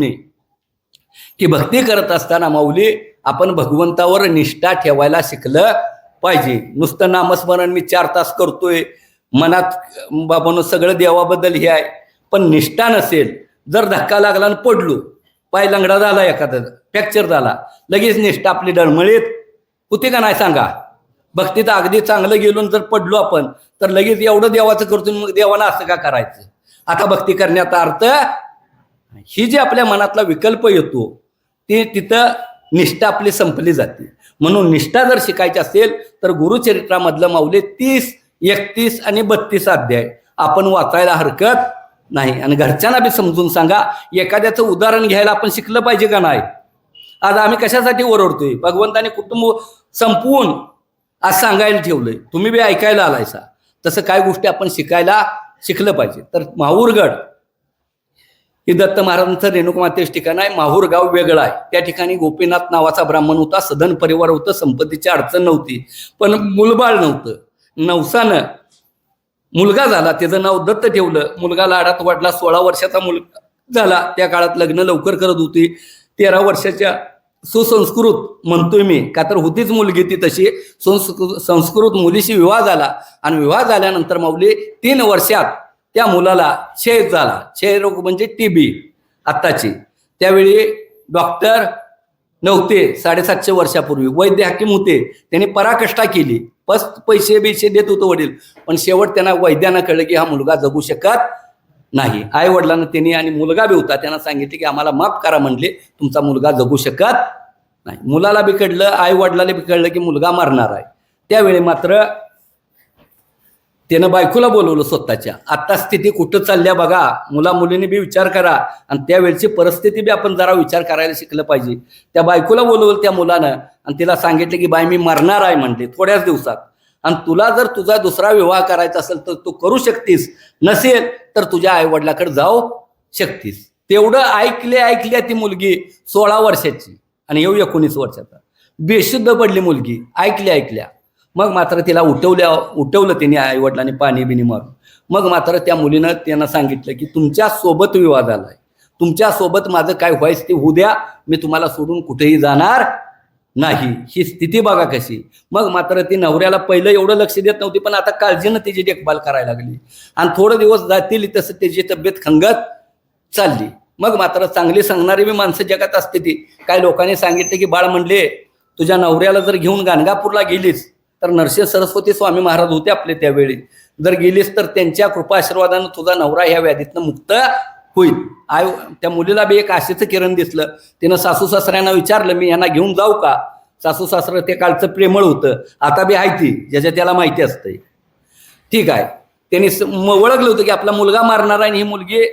नाही. की भक्ती करत असताना माऊली आपण भगवंतावर निष्ठा ठेवायला शिकलं पाहिजे. नुसतं नामस्मरण मी चार तास करतोय मनात बाबांनो सगळं देवाबद्दल हे आहे. पण निष्ठा नसेल जर धक्का लागला आणि पडलो पाय लंगडा झाला एखादा फ्रॅक्चर झाला लगेच निष्ठा आपली डळमळीत. होते का नाही सांगा? भक्तीत अगदी चांगलं गेलो जर पडलो आपण तर लगेच एवढं देवाचं करतो मग देवाला असं का करायचं? आता भक्ती करण्याचा अर्थ ही जी आपल्या मनातला विकल्प येतो ते तिथं निष्ठा आपली संपली जाते. म्हणून निष्ठा जर शिकायची असेल तर गुरुचरित्रामधलं माऊले तीस एकतीस आणि बत्तीस अध्याय. आपण वाचायला हरकत नाही. आणि घरच्यांना बी समजून सांगा एखाद्याचं उदाहरण घ्यायला आपण शिकलं पाहिजे का नाही? आज आम्ही कशासाठी ओरडतोय? भगवंताने कुटुंब संपवून आज सांगायला ठेवलंय. तुम्ही बी ऐकायला आलायसा. तसं काय गोष्टी आपण शिकायला शिकलं पाहिजे. तर माहूरगड हे दत्त महाराजांचं रेणुकमातेच ठिकाण आहे. माहूर गाव वेगळं आहे. त्या ठिकाणी गोपीनाथ नावाचा ब्राह्मण होता. सदन परिवार होतं. संपत्तीची अडचण नव्हती. पण मुलबाळ नव्हतं. नवसानं मुलगा झाला. त्याचं नाव दत्त ठेवलं. मुलगा लाडात वाढला. सोळा वर्षाचा मुलगा झाला. त्या काळात लग्न लवकर करत होती. तेरा वर्षाच्या सुसंस्कृत म्हणतोय मी. का तर होतीच मुलगी ती तशी. संस्कृत संस्कृत मुलीशी विवाह झाला. आणि विवाह झाल्यानंतर माऊली तीन वर्षात त्या मुलाला क्षय झाला. क्षय रोग म्हणजे टीबी आत्ताची. त्यावेळी डॉक्टर नव्हते साडेसातशे वर्षापूर्वी. वैद्य हाकीम होते. त्यांनी पराकष्टा केली. बस पैसे बिसे देत होतो वडील. पण शेवट त्यांना वैद्यांना कळलं की हा मुलगा जगू शकत नाही. आई वडिलांना त्यांनी आणि मुलगा बी होता. त्यांना सांगितले की आम्हाला माफ करा म्हणले. तुमचा मुलगा जगू शकत नाही. मुलाला बी कळलं आई वडिलाला बिकडलं कळलं की मुलगा मरणार आहे. त्यावेळी मात्र त्यानं बायकोला बोलवलं स्वतःच्या. आता स्थिती कुठं चालल्या बघा. मुला मुलीने बी विचार करा. आणि त्यावेळची परिस्थिती बी आपण जरा विचार करायला शिकलं पाहिजे. त्या बायकोला बोलवलं त्या मुलानं आणि तिला सांगितलं की बाई मी मरणार आहे म्हणते थोड्याच दिवसात. आणि तुला जर तुझा दुसरा विवाह करायचा असेल तर तू करू शकतीस. नसेल तर तुझ्या आईवडिलाकडे जाऊ शकतीस. तेवढं ऐकले ऐकल्या ती मुलगी सोळा वर्षाची आणि येऊ एकोणीस वर्षाचा. बेशुद्ध पडली मुलगी. ऐकल्या ऐकल्या. मग मात्र तिला उठवल्या उठवलं तिने आई वडिलांनी पाणी बिनी मारून. मग मात्र त्या मुलीनं त्यांना सांगितलं की तुमच्यासोबत आला आहे तुमच्यासोबत माझं काय व्हायचं ते होऊ द्या. मी तुम्हाला सोडून कुठेही जाणार नाही. ही स्थिती बघा कशी. मग मात्र ती नवऱ्याला पहिलं एवढं लक्ष देत नव्हती पण आता काळजीनं तिची देखभाल करायला लागली. आणि थोडे दिवस जातील तसं त्याची तब्येत खंगत चालली. मग मात्र चांगली सांगणारी बी माणसं जगात असते ती. काय लोकांनी सांगितलं की बाळ म्हणले तुझ्या नवऱ्याला जर घेऊन गाणगापूरला गेलीस तर नरसिंह सरस्वती स्वामी महाराज होते आपले त्यावेळी. जर गेलीस तर त्यांच्या कृपा आशीर्वादानं तुझा नवरा ह्या व्याधीतनं मुक्त होईल. आय त्या मुलीला बी एक आशेचं किरण दिसलं. तिनं सासू सासऱ्यांना विचारलं मी यांना घेऊन जाऊ का? सासू सासरं ते काळचं प्रेमळ होतं. आता बी आहे ती ज्याच्या त्याला माहिती असतंय. ठीक आहे. त्यांनी स- म- ओळखलं होतं की आपला मुलगा मारणार आहे आणि ही मुलगी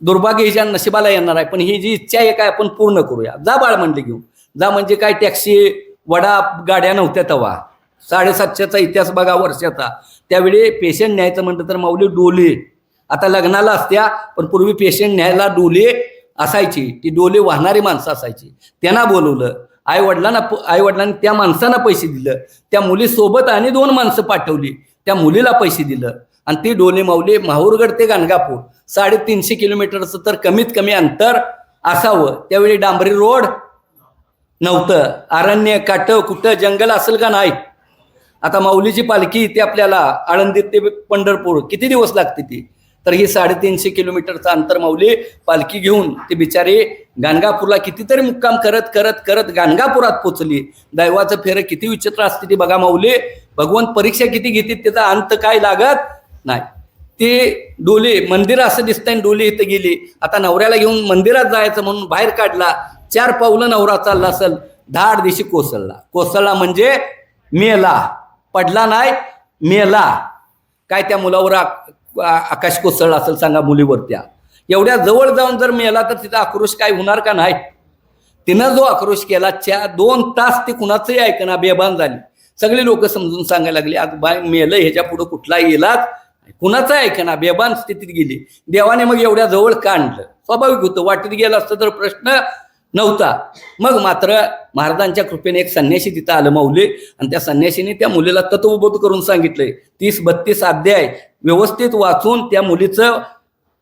दुर्भाग्य हिच्या नशिबाला येणार आहे. पण ही जी इच्छा आहे काय आपण पूर्ण करूया. जा बाळ म्हणले घेऊन. जा म्हणजे काय टॅक्सी वडा गाड्या नव्हत्या तेव्हा साडेसातशेचा इतिहास बघा वर्षाचा. त्यावेळी पेशंट न्यायचं म्हटलं तर माऊली डोले. आता लग्नाला असत्या पण पूर्वी पेशंट न्यायला डोले असायची. ती डोले वाहणारी माणसं असायची. त्यांना बोलवलं. आई वडिलांना आई वडिलांनी त्या माणसांना पैसे दिलं. त्या मुलीसोबत आणि दोन माणसं पाठवली. त्या मुलीला पैसे दिलं. आणि ती डोले माऊली माहूरगड ते गाणगापूर. साडेतीनशे किलोमीटरचं तर कमीत कमी अंतर असावं. त्यावेळी डांबरी रोड नव्हतं. अरण्य काठं कुठं जंगल असेल का नाही? आता माऊलीची पालखी इथे आपल्याला आळंदीत ते पंढरपूर किती दिवस लागते ती? तर ही साडेतीनशे किलोमीटरचं अंतर माऊली पालखी घेऊन ते बिचारे गाणगापूरला कितीतरी मुक्काम करत करत करत गाणगापुरात पोचली दैवाचं फेर किती विचित्र असते ती बघा माऊली. भगवंत परीक्षा किती घेते त्याचा अंत काय लागत नाही. ते डोले मंदिर असं दिसतंय आणि डोले इथं गेली. आता नवऱ्याला घेऊन मंदिरात जायचं म्हणून बाहेर काढला. चार पावलं नवरा चालला असेल. धाड दिशी कोसळला. कोसळला म्हणजे मेला. पडला नाही मेला. काय त्या मुलावर आकाश कोसळला असेल सांगा मुलीवर त्या एवढ्या जवळ जाऊन जर मेला तर तिचा आक्रोश काय होणार का नाही? तिनं जो आक्रोश केला च्या दोन तास ती कुणाचंही ऐकना बेभान झाली. सगळी लोक समजून सांगायला लागली आज बाय मेलं ह्याच्या पुढे कुठला येलाच कुणाचं ऐकना बेभान स्थितीत गेली. देवाने मग एवढ्या जवळ का आणलं स्वाभाविक होतं वाटेत गेलं असतं तर प्रश्न नव्हता. मग मात्र महाराजांच्या कृपेने एक संन्याशी तिथं आलं माऊली आणि त्या संन्याशीने त्या मुलीला तत्वबोध करून सांगितलंय. तीस बत्तीस अध्याय व्यवस्थित वाचून त्या मुलीचं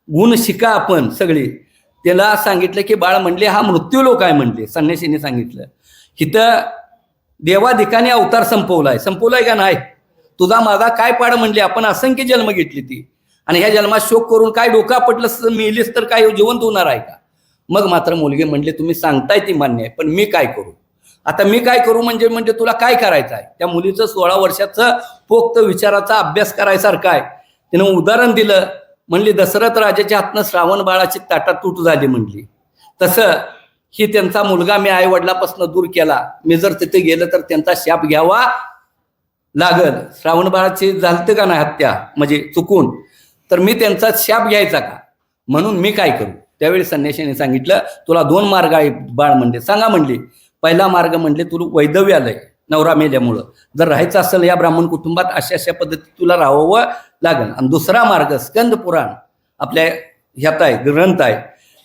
गुण शिका आपण सगळी. त्याला सांगितलं की बाळ म्हणले हा मृत्यू लोक आहे म्हणले. संन्याशीने सांगितलं. इथं देवाधिकाने अवतार संपवलाय. संपवलाय का नाही? तुझा माझा काय पाड म्हणले? आपण असंख्य जन्म घेतली ती. आणि ह्या जन्मात शोक करून काय डोका पटलं मेलीस तर काय? जिवंत होणार आहे का? मग मात्र मुलगी म्हणले तुम्ही सांगताय ती मान्य आहे पण मी काय करू? आता मी काय करू म्हणजे म्हणजे तुला काय करायचं आहे? त्या मुलीचं सोळा वर्षाचं पोक्त विचाराचा अभ्यास करायसारखा आहे. तिनं उदाहरण दिलं म्हणली दशरथ राजाच्या हातनं श्रावण बाळाची ताटा तूट झाली म्हणली. तसं ही त्यांचा मुलगा मी आई वडिलापासून दूर केला. मी जर तिथे गेलं तर त्यांचा शाप घ्यावा लागल. श्रावण बाळाची झालतं का नाही हत्या? म्हणजे चुकून. तर मी त्यांचा शाप घ्यायचा का? म्हणून मी काय करू? त्यावेळी संन्याशाने सांगितलं तुला दोन मार्ग आहे बाळ म्हणले. सांगा म्हणले पहिला मार्ग म्हणले तुला वैधव्य आलंय नवरा मेल्यामुळं. जर राहायचं असेल या ब्राह्मण कुटुंबात अशा अशा पद्धतीत तुला राहावं लागेल. आणि दुसरा मार्ग स्कंद पुराण आपल्या ह्यात आहे ग्रंथ आहे.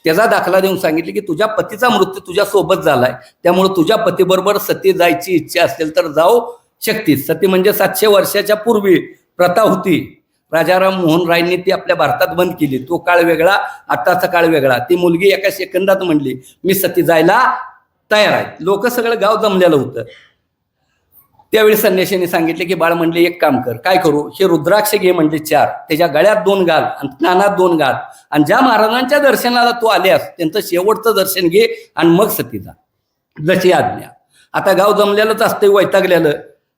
त्याचा दाखला देऊन सांगितले की तुझ्या पतीचा मृत्यू तुझ्या सोबत झालाय. त्यामुळे तुझ्या पतीबरोबर सती जायची इच्छा असेल तर जाऊ शकतीस. सती म्हणजे सातशे वर्षाच्या पूर्वी प्रथा होती. राजाराम मोहन रायनी ती आपल्या भारतात बंद केली. तो काळ वेगळा आत्ताचा काळ वेगळा. ती मुलगी एका सेकंदात म्हणली मी सती जायला तयार आहे. लोक सगळं गाव जमलेलं होतं. त्यावेळी संन्यासीने सांगितले की बाळ म्हणले एक काम कर. काय करू? हे रुद्राक्ष घे म्हणले चार. त्याच्या गळ्यात दोन घाल आणि कानात दोन घाल. आणि ज्या महाराजांच्या दर्शनाला तू आल्यास त्यांचं शेवटचं दर्शन घे आणि मग सती जा जशी आज्ञा. आता गाव जमलेलंच असते वैतागलेलं.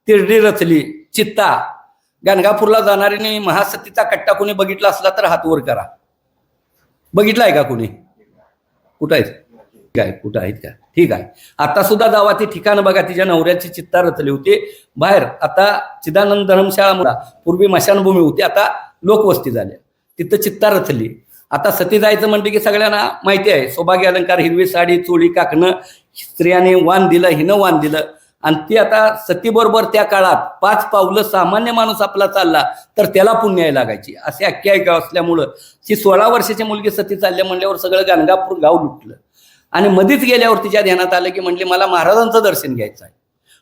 तिरडी रचली चित्ता गाणगापूरला जाणाऱ्याने महासतीचा कट्टा कोणी बघितला असला तर हात वर करा. बघितलाय का कोणी? कुठं आहेत? ठीक आहे कुठं आहेत का ठीक आहे. आता सुद्धा जावा ती ठिकाणं बघा तिच्या नवऱ्याची चित्ता रचली होती. बाहेर आता चिदानंद धर्मशाळा म्हणा पूर्वी मशानभूमी होती आता लोकवस्ती झाल्या तिथं चित्ता रचली. आता सती जायचं म्हणते की सगळ्यांना माहिती आहे सौभाग्य अलंकार हिरवी साडी चोळी काकणं स्त्रियाने वाण दिलं हिनं वाण दिलं. आणि ती आता सतीबरोबर त्या काळात पाच पावलं सामान्य माणूस आपला चालला तर त्याला पुण्य यायला लागायची. असे आख्यायिका असल्यामुळं. ती सोळा वर्षाची मुलगी सती चालल्या म्हणल्यावर सगळं गाणगापूर गाव लुटलं. आणि मध्येच गेल्यावर तिच्या ध्यानात आलं की म्हणले मला महाराजांचं दर्शन घ्यायचं आहे.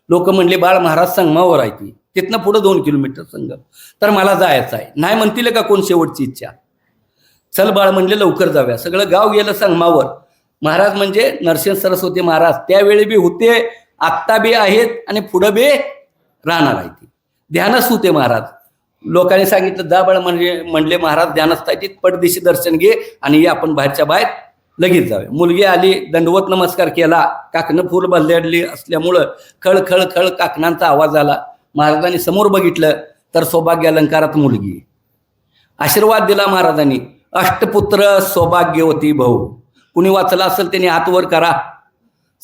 लोक म्हणले बाळ महाराज संगमावर आहे ती. तिथनं पुढं दोन किलोमीटर संगम. तर मला जायचं आहे. नाही म्हणतील का कोण शेवटची इच्छा? चल बाळ म्हणले लवकर जाऊया. सगळं गाव गेलं संगमावर. महाराज म्हणजे नरसिंह सरस्वती महाराज. त्यावेळी बी होते आत्ता बी आहेत आणि पुढं बी राहणार आहे ती ध्यानच होते महाराज. लोकांनी सांगितलं दाबळ म्हणजे म्हणले महाराज ध्यानस्थ आहे पडदिशी दर्शन घे आणि ये आपण बाहेरच्या बाहेर लगेच जाऊया. मुलगी आली दंडवत नमस्कार केला काकणं फुल बदलली असल्यामुळं खळ खळ खळ काकणांचा आवाज आला. महाराजांनी समोर बघितलं तर सौभाग्य अलंकारात मुलगी. आशीर्वाद दिला महाराजांनी. अष्टपुत्र सौभाग्यवती भाऊ कुणी वाचला असेल त्यांनी हात वर करा.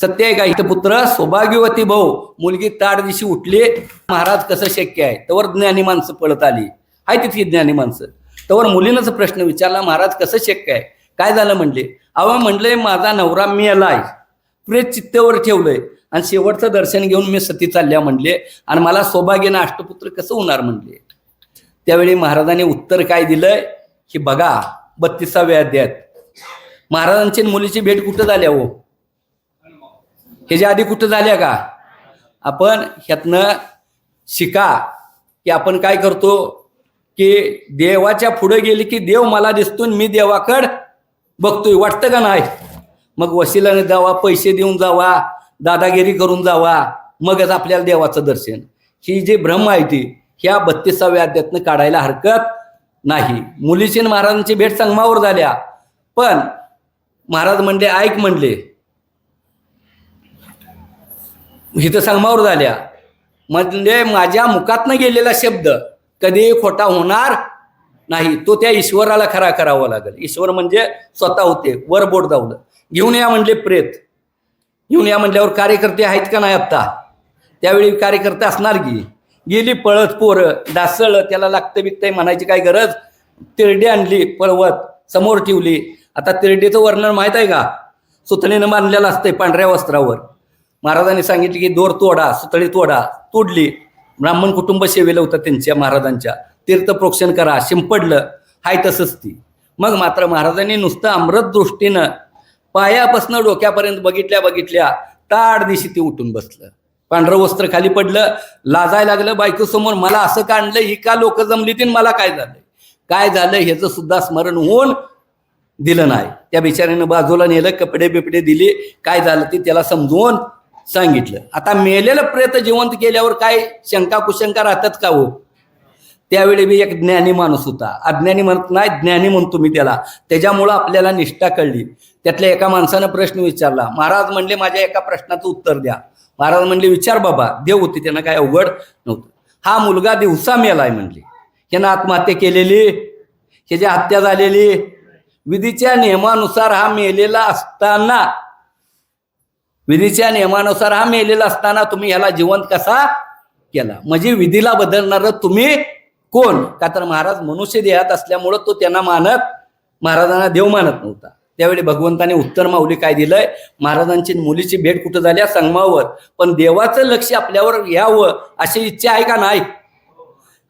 सत्य आहे का? पुत्र सौभाग्यवती भाऊ मुलगी ताड दिशी उठली. महाराज कसं शक्य आहे? तवर ज्ञानी माणसं पळत आली. आहे तितकी ज्ञानी माणसं. तवर मुलीनंच प्रश्न विचारला महाराज कसं शक्य आहे? काय झालं म्हणले? अहो म्हणले माझा नवरा मी आलाय प्रेत चित्तेवर ठेवलंय. आणि शेवटचं दर्शन घेऊन मी सती चालल्या म्हणले. आणि मला सौभाग्यानं अष्टपुत्र कसं होणार म्हणले? त्यावेळी महाराजांनी उत्तर काय दिलंय? की बघा बत्तीसाव्या अध्यायात. महाराजांची मुलीची भेट कुठं झाल्या हो ह्याच्या आधी कुठं झाल्या का? आपण ह्यातनं शिका की आपण काय करतो की देवाच्या पुढे गेली की देव मला दिसतो मी देवाकड बघतोय. वाटतं का नाही? मग वशिलाने जावा पैसे देऊन जावा दादागिरी करून जावा मगच आपल्याला देवाचं दर्शन. ही जी भ्रम आहे ती ह्या बत्तीसाव्या अध्यातनं काढायला हरकत नाही. मुलीची महाराजांची भेट संगमावर झाल्या. पण महाराज म्हणले ऐक म्हणले इथं संगमावर झाल्या. म्हणजे माझ्या मुखातनं गेलेला शब्द कधी खोटा होणार नाही. तो त्या ईश्वराला खरा करावा लागेल. ईश्वर म्हणजे स्वतः होते. वर बोट जावलं घेऊन या म्हणले प्रेत. घेऊन या म्हणल्यावर कार्यकर्ते आहेत का नाही आत्ता? त्यावेळी कार्यकर्ते असणार की? गेली पळत पोरं डासळ त्याला लागतं बिकतंय म्हणायची काय गरज? तिरडी आणली पळवत समोर ठेवली. आता तिरडीचं वर्णन माहीत आहे का? सुतणीनं बांधलेलं असतंय पांढऱ्या वस्त्रावर. महाराजांनी सांगितले की दोर तोडा सुतळी तोडा तोडली. ब्राह्मण कुटुंब सेवेलं होतं त्यांच्या महाराजांच्या. तीर्थप्रोक्षण करा शिंपडलं. हाय तसंच ती. मग मात्र महाराजांनी नुसतं अमृत दृष्टीनं पायापासनं डोक्यापर्यंत बघितल्या बघितल्या ताड दिशी ती उठून बसलं. पांढरं वस्त्र खाली पडलं लाजाय लागलं बायकोसमोर मला असं काढलं ही का लोक जमली ती मला काय झालं? काय झालं ह्याचं सुद्धा स्मरण होऊन दिलं नाही. त्या बिचाऱ्यानं बाजूला नेलं कपडे बिपडे दिले. काय झालं ते त्याला समजवून सांगितलं. आता मेलेलं प्रेत जिवंत केल्यावर काय शंका कुशंका राहतात का हो? त्यावेळी मी एक ज्ञानी माणूस होता. अज्ञानी म्हणत नाही ज्ञानी म्हणतो मी त्याला. त्याच्यामुळं आपल्याला निष्ठा कळली. त्यातल्या एका माणसानं प्रश्न विचारला. महाराज म्हणले माझ्या एका प्रश्नाचं उत्तर द्या. महाराज म्हणले विचार बाबा देव होते त्यांना काय अवघड नव्हतं. हा मुलगा दिवसा मेलाय म्हणले. ह्यानं आत्महत्या केलेली? ह्याची हत्या झालेली? विधीच्या नियमानुसार हा मेलेला असताना विधीच्या नियमानुसार हा मेलेला असताना तुम्ही ह्याला जिवंत कसा केला? म्हणजे विधीला बदलणार तुम्ही कोण? का तर महाराज मनुष्य देहात असल्यामुळं तो त्यांना मानत महाराजांना देव मानत नव्हता. त्यावेळी भगवंताने उत्तर माऊली काय दिलंय? महाराजांची मुलीची भेट कुठं झाल्या संगमावर. पण देवाचं लक्ष आपल्यावर यावं अशी इच्छा आहे का नाही?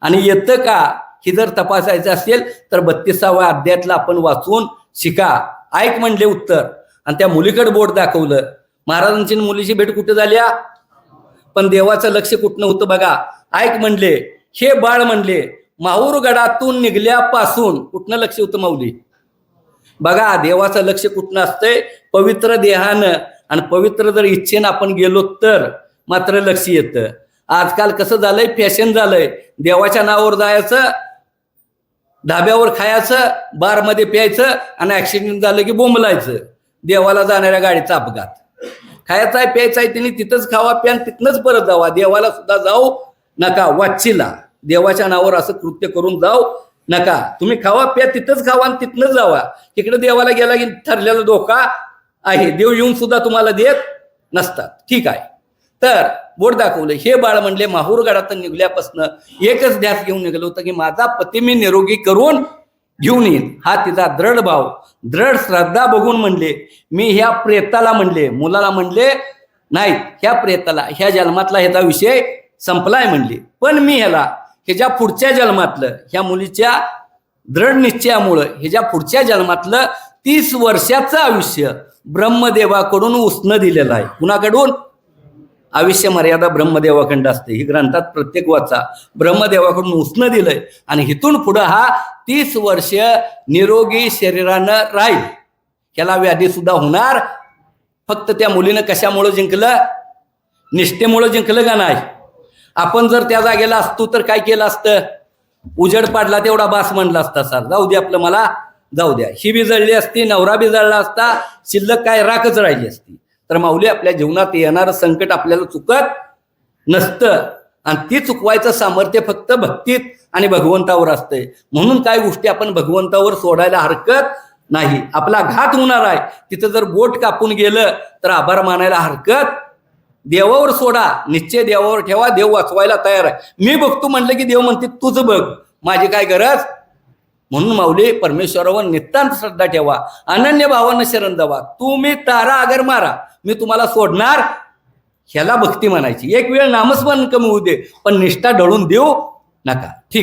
आणि येतं का? ही जर तपासायचं असेल तर बत्तीसाव्या अध्यायातलं आपण वाचून शिका. ऐक म्हणले उत्तर. आणि त्या मुलीकडे बोट दाखवलं. महाराजांची मुलीची भेट कुठं झाल्या पण देवाचं लक्ष कुठनं होतं बघा. ऐक म्हणले हे बाळ म्हणले माहूरगडातून निघल्यापासून कुठनं लक्ष होतं माऊली? बघा देवाचं लक्ष कुठनं असतंय? पवित्र देहानं. आणि पवित्र जर इच्छेनं आपण गेलो तर मात्र लक्ष येतं. आजकाल कसं झालंय? फॅशन झालंय. देवाच्या नावावर जायचं धाब्यावर खायचं बारमध्ये प्यायचं आणि ऍक्सिडेंट झालं की बोंबलायचं. देवाला जाणाऱ्या गाडीचा अपघात. खायचा आहे प्यायचा आहे तिने तिथंच खावा प्या तिथनंच परत जावा. देवाला सुद्धा जाऊ नका वाचिला. देवाच्या नावावर असं कृत्य करून जाऊ नका. तुम्ही खावा प्या तिथंच खावा आणि तिथनंच जावा. तिकडे देवाला गेला की ठरलेला धोका आहे. देव येऊन सुद्धा तुम्हाला देत नसतात. ठीक आहे. तर बोट दाखवलं. हे बाळ म्हणले माहूरगडातून निघल्यापासून एकच ध्यास घेऊन निघालं होतं की माझा पती मी निरोगी करून घेऊन येईन. हा तिचा दृढ भाव दृढ श्रद्धा बघून म्हणले मी ह्या प्रेताला म्हणले मुलाला म्हणले नाही ह्या प्रेताला ह्या जन्मातला ह्याचा विषय संपलाय म्हणले. पण मी ह्याला ह्याच्या पुढच्या जन्मातलं ह्या मुलीच्या दृढ निश्चयामुळं ह्याच्या पुढच्या जन्मातलं तीस वर्षाचं आयुष्य ब्रह्मदेवाकडून उष्ण दिलेलं आहे. कुणाकडून? आयुष्य मर्यादा ब्रह्मदेवाखंड असते. ही ग्रंथात प्रत्येक वाचा ब्रह्मदेवाकडून उष्ण दिलंय आणि इथून पुढं हा तीस वर्ष निरोगी शरीरानं राहील. ह्याला व्याधी सुद्धा होणार. फक्त त्या मुलीनं कशामुळं जिंकलं? निष्ठेमुळं जिंकलं का नाही? आपण जर त्या जागेला असतो तर काय केलं असतं? उजड पाडला तेवढा बास म्हणला असता सर जाऊ दे आपलं मला जाऊ द्या. ही बी जळली असती नवरा बी जळला असता शिल्लक काय राखच राहिली असती. तर माऊली आपल्या जीवनात येणारं संकट आपल्याला चुकत नसतं. आणि ती चुकवायचं सामर्थ्य फक्त भक्तीत आणि भगवंतावर असतंय. म्हणून काय गोष्टी आपण भगवंतावर सोडायला हरकत नाही. आपला घात होणार आहे. तिथं जर बोट कापून गेलं तर आभार मानायला हरकत देवावर सोडा. निश्चय देवावर ठेवा. देव वाचवायला तयार आहे. मी बघतो म्हणलं की देव म्हणते तुझं बघ. माझी काय गरज म्हणून माऊली परमेश्वरावर नितांत श्रद्धा ठेवा अनन्य भावानं शरण जावा तुम्ही तारा अगर मारा. मी तुम्हाला सोडणार? ह्याला भक्ती म्हणायची. एक वेळ नामस्मरण कमी होऊ दे पण निष्ठा ढळून देऊ नका. ठीक.